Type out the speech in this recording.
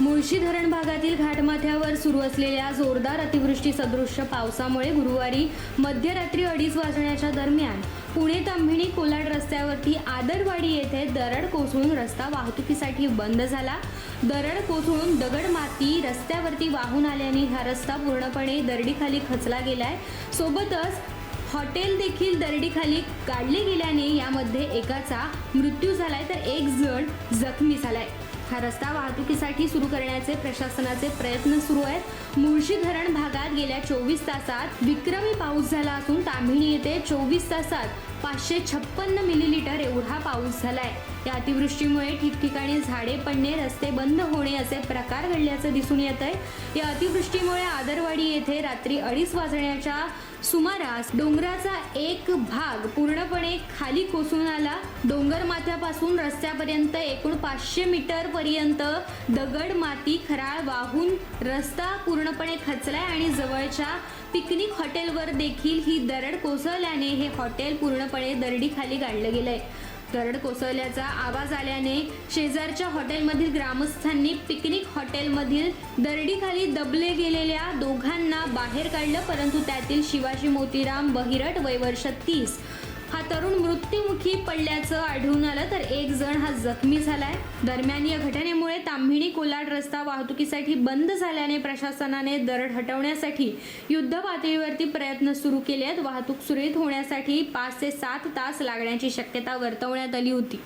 मुळशी धरण भागातील घाटमाथ्यावर सुरू असलेल्या जोरदार अतिवृष्टी सदृश्य पावसामुळे गुरुवारी मध्यरात्री अडीच वाजण्याच्या दरम्यान पुणे तांभिणी कोलाड रस्त्यावरती आदरवाडी येथे दरड कोसळून रस्ता वाहतुकीसाठी बंद झाला. दरड कोसळून दगड माती रस्त्यावरती वाहून आल्याने हा रस्ता पूर्णपणे दरडीखाली खचला गेलाय. सोबतच हॉटेल देखील दरडीखाली काढले गेल्याने यामध्ये एकाचा मृत्यू झालाय तर एक जण जखमी झालाय. हा रस्ता वाहतुकीसाठी सुरू करण्याचे प्रशासनाचे प्रयत्न सुरू आहेत. मुळशी धरण भागात गेल्या चोवीस तासात विक्रमी पाऊस झाला असून तांभिणी येथे चोवीस तासात पाचशे छप्पन्न मिलीलिटर एवढा पाऊस झालाय. या अतिवृष्टीमुळे ठिकठिकाणी झाडे पडणे रस्ते बंद होणे असे प्रकार घडल्याचं दिसून येत आहे या अतिवृष्टीमुळे आदरवाडी येथे रात्री अडीच वाजण्याच्या सुमारास डोंगराचा एक भाग पूर्णपणे खाली कोसळून आला. डोंगर माथ्यापासून रस्त्यापर्यंत एकूण पाचशे मीटर पर्यंत दगड माती खराळ वाहून रस्ता पूर्णपणे खचलाय आणि जवळच्या पिकनिक हॉटेलवर देखील ही दरड कोसळल्याने हे हॉटेल पूर्णपणे दरडीखाली गाडलं गेलंय. दरड कोसळल्याचा आवाज आल्याने शेजारच्या हॉटेलमधील ग्रामस्थांनी पिकनिक हॉटेलमधील दरडीखाली दबले गेलेल्या दोघांना बाहेर काढलं परंतु त्यातील शिवाजी मोतीराम बहिरट वय वर्ष तीस. हा तरुण मृत्युमुखी पडल्याचं आढळून आलं तर एक जण हा जखमी झालाय. दरम्यान या घटनेमुळे तांभिणी कोलाड रस्ता वाहतुकीसाठी बंद झाल्याने प्रशासनाने दरड हटवण्यासाठी युद्ध पातळीवरती प्रयत्न सुरू केले आहेत वाहतूक सुरळीत होण्यासाठी पाच ते सात तास लागण्याची शक्यता वर्तवण्यात आली होती.